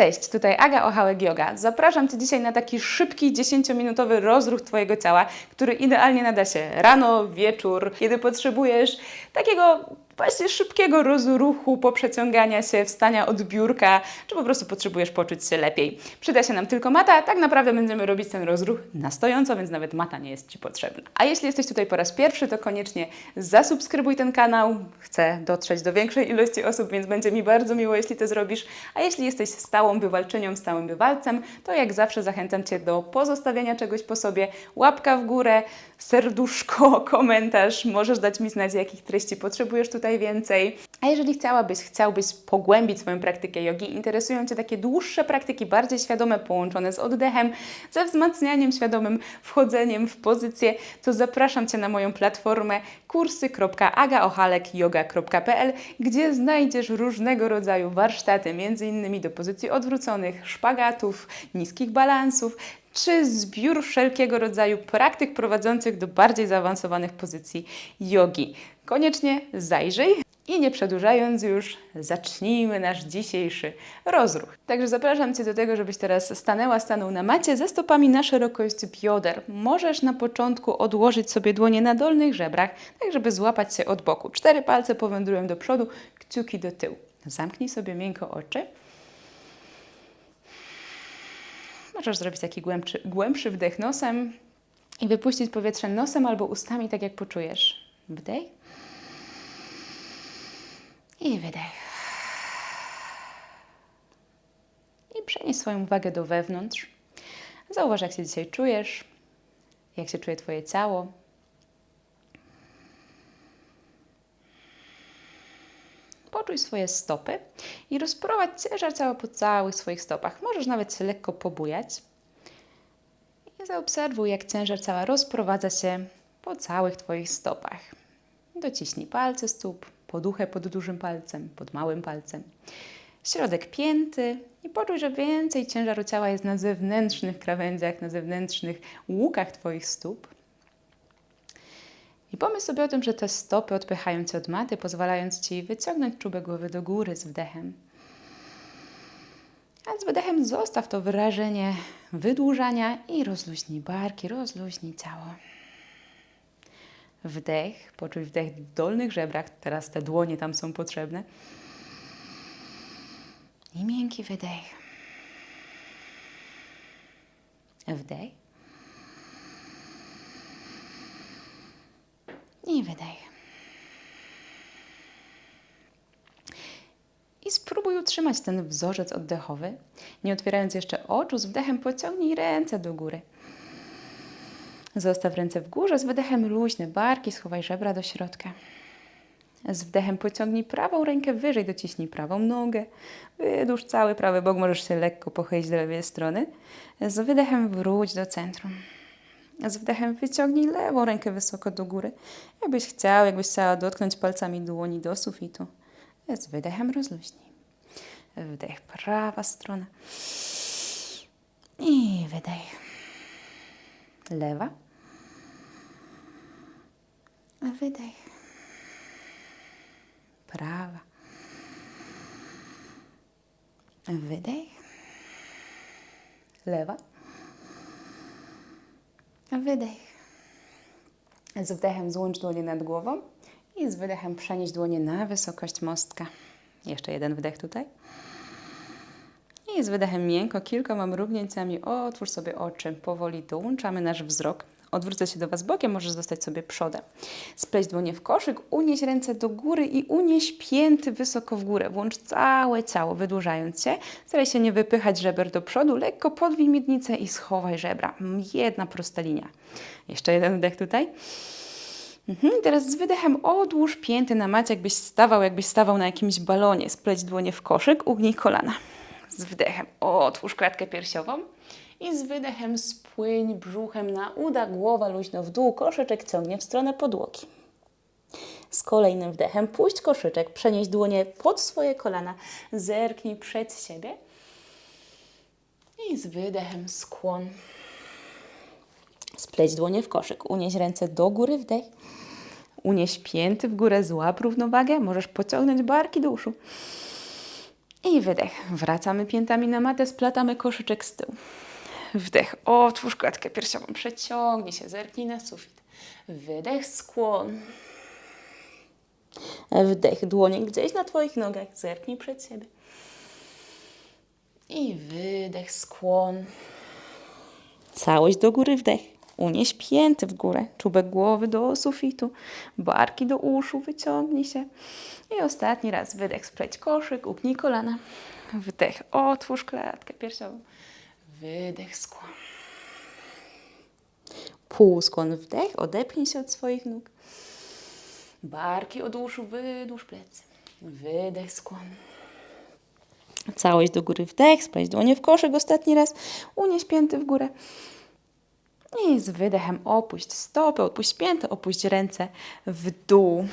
Cześć, tutaj Aga Ochałek Yoga. Zapraszam Cię dzisiaj na taki szybki, 10-minutowy rozruch Twojego ciała, który idealnie nada się rano, wieczór, kiedy potrzebujesz takiego właśnie szybkiego rozruchu, poprzeciągania się, wstania od biurka, czy po prostu potrzebujesz poczuć się lepiej. Przyda się nam tylko mata, tak naprawdę będziemy robić ten rozruch na stojąco, więc nawet mata nie jest Ci potrzebna. A jeśli jesteś tutaj po raz pierwszy, to koniecznie zasubskrybuj ten kanał. Chcę dotrzeć do większej ilości osób, więc będzie mi bardzo miło, jeśli to zrobisz. A jeśli jesteś stałą bywalczynią, stałym bywalcem, to jak zawsze zachęcam Cię do pozostawienia czegoś po sobie. Łapka w górę, serduszko, komentarz. Możesz dać mi znać, jakich treści potrzebujesz tutaj więcej. A jeżeli chciałabyś, chciałbyś pogłębić swoją praktykę jogi, interesują Cię takie dłuższe praktyki, bardziej świadome, połączone z oddechem, ze wzmacnianiem świadomym, wchodzeniem w pozycję, to zapraszam Cię na moją platformę kursy.agaochalekyoga.pl, gdzie znajdziesz różnego rodzaju warsztaty, m.in. do pozycji odwróconych, szpagatów, niskich balansów, czy zbiór wszelkiego rodzaju praktyk prowadzących do bardziej zaawansowanych pozycji jogi. Koniecznie zajrzyj i nie przedłużając już, zacznijmy nasz dzisiejszy rozruch. Także zapraszam Cię do tego, żebyś teraz stanęła, stanął na macie ze stopami na szerokość bioder. Możesz na początku odłożyć sobie dłonie na dolnych żebrach, tak żeby złapać się od boku. Cztery palce powędrują do przodu, kciuki do tyłu. Zamknij sobie miękko oczy. Możesz zrobić taki głębszy, głębszy wdech nosem i wypuścić powietrze nosem albo ustami, tak jak poczujesz. Wdech i wydech. I przenieś swoją uwagę do wewnątrz. Zauważ, jak się dzisiaj czujesz, jak się czuje Twoje ciało. Poczuj swoje stopy i rozprowadź ciężar ciała po całych swoich stopach. Możesz nawet się lekko pobujać. I zaobserwuj, jak ciężar ciała rozprowadza się po całych Twoich stopach. Dociśnij palce stóp, poduchę pod dużym palcem, pod małym palcem. Środek pięty i poczuj, że więcej ciężaru ciała jest na zewnętrznych krawędziach, na zewnętrznych łukach Twoich stóp. I pomyśl sobie o tym, że te stopy odpychają Cię od maty, pozwalając Ci wyciągnąć czubek głowy do góry z wdechem. A z wydechem zostaw to wyrażenie wydłużania i rozluźnij barki, rozluźnij ciało. Wdech, poczuj wdech w dolnych żebrach, teraz te dłonie tam są potrzebne. I miękki wydech. Wdech. I wydech. I spróbuj utrzymać ten wzorzec oddechowy. Nie otwierając jeszcze oczu, z wdechem pociągnij ręce do góry. Zostaw ręce w górze, z wydechem luźne barki, schowaj żebra do środka. Z wdechem pociągnij prawą rękę wyżej, dociśnij prawą nogę. Wydłuż cały prawy bok, możesz się lekko pochylić do lewej strony. Z wydechem wróć do centrum. Z wdechem wyciągnij lewą rękę wysoko do góry. Jakbyś chciał, jakbyś chciała dotknąć palcami dłoni do sufitu. Z wydechem rozluźnij. Wdech, prawa strona. I wydech. Lewa. Wydech. Prawa. Wydech. Lewa. Wydech. Z wdechem złącz dłonie nad głową i z wydechem przenieś dłonie na wysokość mostka. Jeszcze jeden wdech tutaj. I z wydechem miękko, kilkoma mrugnięciami otwórz sobie oczy. Powoli dołączamy nasz wzrok. Odwrócę się do Was bokiem, możesz zostać sobie przodem. Spleść dłonie w koszyk, unieś ręce do góry i unieś pięty wysoko w górę. Włącz całe ciało, wydłużając się. Staraj się nie wypychać żeber do przodu. Lekko podwij miednicę i schowaj żebra. Jedna prosta linia. Jeszcze jeden wdech tutaj. Mhm, teraz z wydechem odłóż pięty na macie, jakbyś stawał, jakbyś stawał na jakimś balonie. Spleć dłonie w koszyk, ugnij kolana. Z wdechem otwórz klatkę piersiową i z wydechem spłyń brzuchem na uda, głowa luźno w dół, koszyczek ciągnie w stronę podłogi. Z kolejnym wdechem puść koszyczek, przenieś dłonie pod swoje kolana, zerknij przed siebie i z wydechem skłon. Spleć dłonie w koszyk, unieś ręce do góry, wdech, unieś pięty w górę, złap równowagę, możesz pociągnąć barki do uszu. I wydech. Wracamy piętami na matę, splatamy koszyczek z tyłu. Wdech. Otwórz klatkę piersiową. Przeciągnij się, zerknij na sufit. Wydech, skłon. Wdech, dłonie gdzieś na Twoich nogach. Zerknij przed siebie. I wydech, skłon. Całość do góry, wdech. Unieś pięty w górę, czubek głowy do sufitu, barki do uszu, wyciągnij się. I ostatni raz wydech, spleć koszyk, upnij kolana. Wdech, otwórz klatkę piersiową. Wydech, skłon. Półskłon, wdech, odepnij się od swoich nóg. Barki od uszu, wydłuż plecy. Wydech, skłon. Całość do góry, wdech, spleć dłonie w koszyk ostatni raz. Unieś pięty w górę. I z wydechem opuść stopy, opuść pięty, opuść ręce w dół.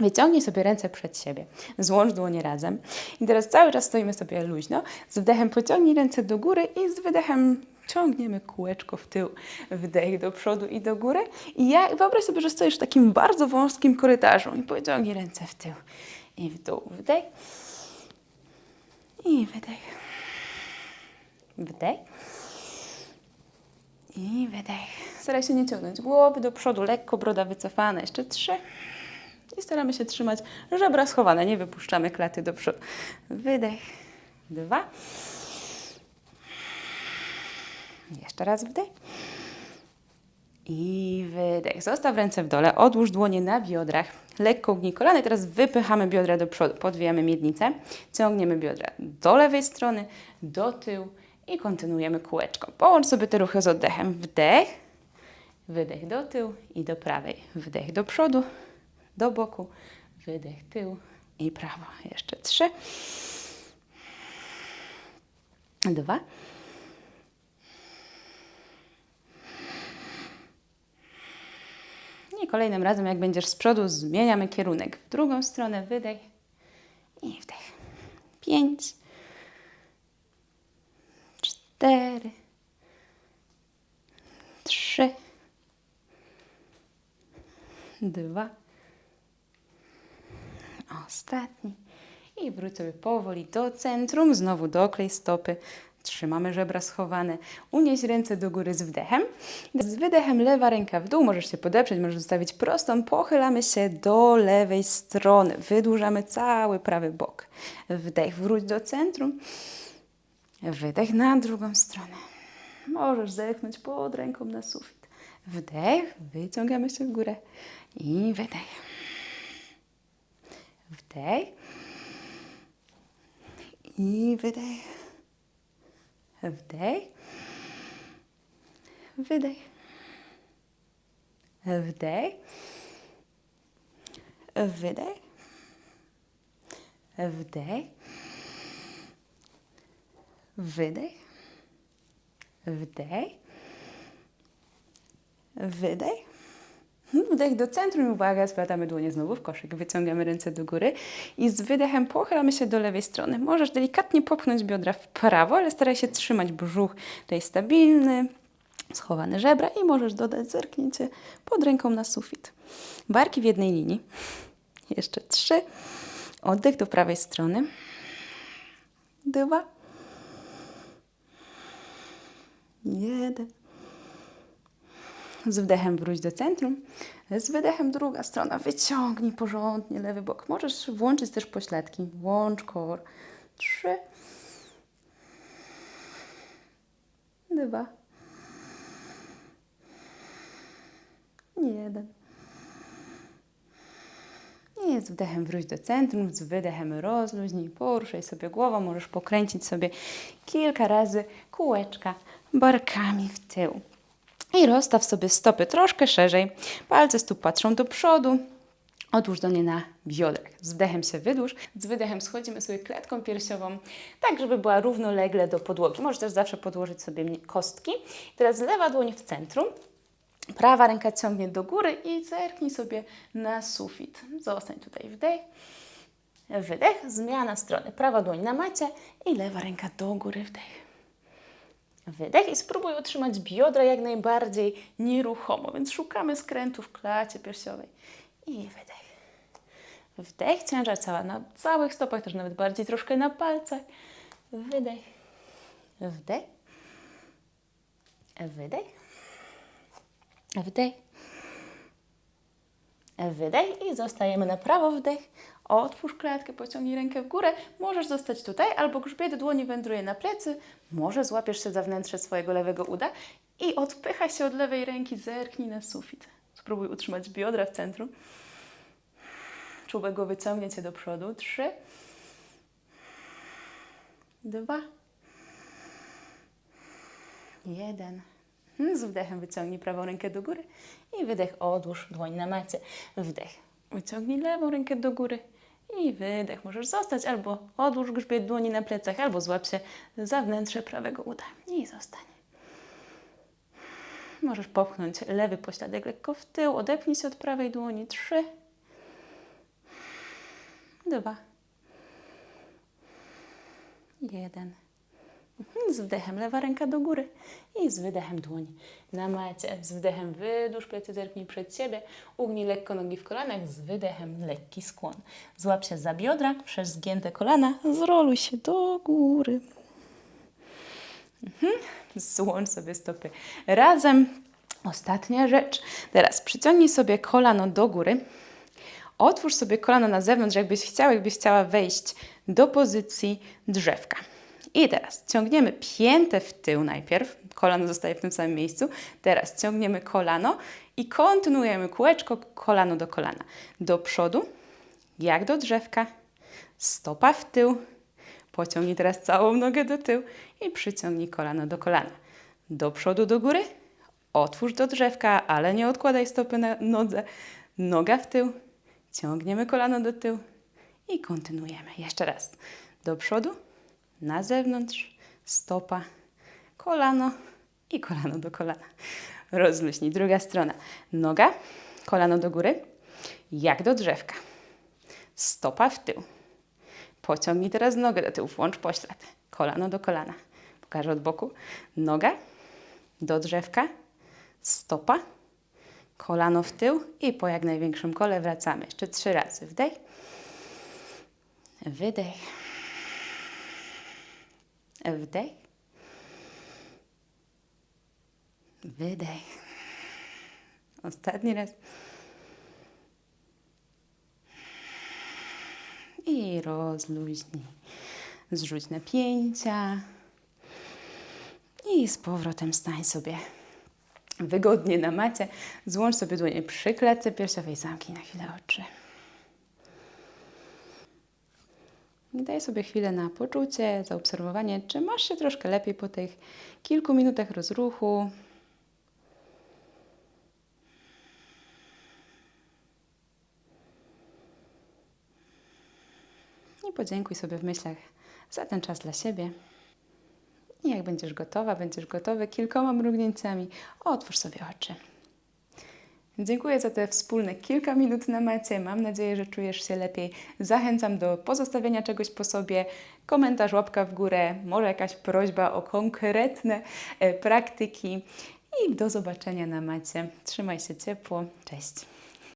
Wyciągnij sobie ręce przed siebie, złącz dłonie razem. I teraz cały czas stoimy sobie luźno. Z wdechem pociągnij ręce do góry i z wydechem ciągniemy kółeczko w tył. Wdech do przodu i do góry. I ja wyobraź sobie, że stoisz w takim bardzo wąskim korytarzu i pociągnij ręce w tył i w dół. Wdech i wydech. Wdech. I wydech. Staraj się nie ciągnąć głowy do przodu, lekko broda wycofana. Jeszcze trzy. I staramy się trzymać żebra schowane, nie wypuszczamy klaty do przodu. Wydech. Dwa. Jeszcze raz wdech. I wydech. Zostaw ręce w dole, odłóż dłonie na biodrach. Lekko ugnij kolana teraz wypychamy biodra do przodu. Podwijamy miednicę, ciągniemy biodra do lewej strony, do tyłu i kontynuujemy kółeczko. Połącz sobie te ruchy z oddechem. Wdech, wydech do tyłu i do prawej. Wdech do przodu, do boku, wydech tył i prawo. Jeszcze trzy. Dwa. I kolejnym razem, jak będziesz z przodu, zmieniamy kierunek w drugą stronę. Wydech i wdech. Pięć, cztery, trzy, dwa, ostatni. I sobie powoli do centrum, znowu doklej stopy. Trzymamy żebra schowane. Unieś ręce do góry z wdechem. Z wydechem lewa ręka w dół. Możesz się podeprzeć, możesz zostawić prostą. Pochylamy się do lewej strony. Wydłużamy cały prawy bok. Wdech, wróć do centrum. Wydech na drugą stronę. Możesz zerknąć pod ręką na sufit. Wdech, wyciągamy się w górę i wydech. Wdech i wydech. Wdech. Wydech. Wdech. Wydech. Wdech. Wydech. Wdech. Wydech. Wdech do centrum, uwaga, splatamy dłonie znowu w koszyk, wyciągamy ręce do góry i z wydechem pochylamy się do lewej strony. Możesz delikatnie popchnąć biodra w prawo, ale staraj się trzymać brzuch tutaj stabilny, schowane żebra i możesz dodać zerknięcie pod ręką na sufit. Barki w jednej linii. Jeszcze trzy. Oddech do prawej strony. Dwa. Jeden. Z wdechem wróć do centrum. Z wydechem druga strona. Wyciągnij porządnie lewy bok. Możesz włączyć też pośladki. Włącz kor. Trzy. Dwa. Jeden. I z wdechem wróć do centrum, z wydechem rozluźnij, poruszaj sobie głową, możesz pokręcić sobie kilka razy kółeczka barkami w tył. I rozstaw sobie stopy troszkę szerzej. Palce stóp patrzą do przodu. Odłóż do nie na biodrach. Z wdechem się wydłuż, z wydechem schodzimy sobie klatką piersiową, tak żeby była równolegle do podłogi. Możesz też zawsze podłożyć sobie kostki. Teraz lewa dłoń w centrum, prawa ręka ciągnie do góry i zerknij sobie na sufit. Zostań tutaj wdech, wydech, zmiana strony. Prawa dłoń na macie i lewa ręka do góry, wdech. Wydech i spróbuj utrzymać biodra jak najbardziej nieruchomo, więc szukamy skrętu w klacie piersiowej. I wydech. Wdech, ciężar cała na całych stopach, też nawet bardziej troszkę na palcach. Wydech. Wdech. Wydech. Wdech. Wydech i zostajemy na prawo wdech. Otwórz klatkę, pociągnij rękę w górę. Możesz zostać tutaj, albo grzbiet dłoni wędruje na plecy. Może złapiesz się za wnętrze swojego lewego uda i odpychaj się od lewej ręki, zerknij na sufit. Spróbuj utrzymać biodra w centrum. Czubek głowy do przodu. Trzy. Dwa. Jeden. Z wdechem wyciągnij prawą rękę do góry i wydech odłóż dłoń na macie. Wdech. Wyciągnij lewą rękę do góry i wydech. Możesz zostać albo odłóż grzbiet dłoni na plecach, albo złap się za wnętrze prawego uda i zostań. Możesz popchnąć lewy pośladek lekko w tył, odepnij się od prawej dłoni. Trzy, dwa, jeden. Mhm, Z wdechem lewa ręka do góry i z wydechem dłoń na macie. Z wdechem wydłuż plecy, zerknij przed siebie, ugnij lekko nogi w kolanach, z wydechem lekki skłon. Złap się za biodra, przez zgięte kolana, zroluj się do góry. Mhm. Złącz sobie stopy razem. Ostatnia rzecz. Teraz przyciągnij sobie kolano do góry. Otwórz sobie kolano na zewnątrz, jakbyś chciał, jakbyś chciała wejść do pozycji drzewka. I teraz ciągniemy piętę w tył najpierw. Kolano zostaje w tym samym miejscu. Teraz ciągniemy kolano i kontynuujemy kółeczko kolano do kolana. Do przodu, jak do drzewka. Stopa w tył. Pociągnij teraz całą nogę do tyłu i przyciągnij kolano do kolana. Do przodu, do góry. Otwórz do drzewka, ale nie odkładaj stopy na nodze. Noga w tył. Ciągniemy kolano do tyłu i kontynuujemy. Jeszcze raz. Do przodu, na zewnątrz, stopa, kolano i kolano do kolana. Rozluźnij. Druga strona. Noga, kolano do góry, jak do drzewka. Stopa w tył. Pociągnij teraz nogę do tyłu, włącz poślad. Kolano do kolana. Pokażę od boku. Noga do drzewka, stopa, kolano w tył i po jak największym kole wracamy. Jeszcze trzy razy. Wdech, wydech, wdech, wydech. Ostatni raz. I rozluźnij. Zrzuć napięcia. I z powrotem stań sobie wygodnie na macie. Złącz sobie dłonie przy klatce piersiowej. Zamknij na chwilę oczy. I daj sobie chwilę na poczucie, zaobserwowanie, czy masz się troszkę lepiej po tych kilku minutach rozruchu. I podziękuj sobie w myślach za ten czas dla siebie. I jak będziesz gotowa, będziesz gotowy kilkoma mrugnięciami, otwórz sobie oczy. Dziękuję za te wspólne kilka minut na macie. Mam nadzieję, że czujesz się lepiej. Zachęcam do pozostawienia czegoś po sobie, komentarz, łapka w górę, może jakaś prośba o konkretne e, praktyki. I do zobaczenia na macie. Trzymaj się ciepło. Cześć.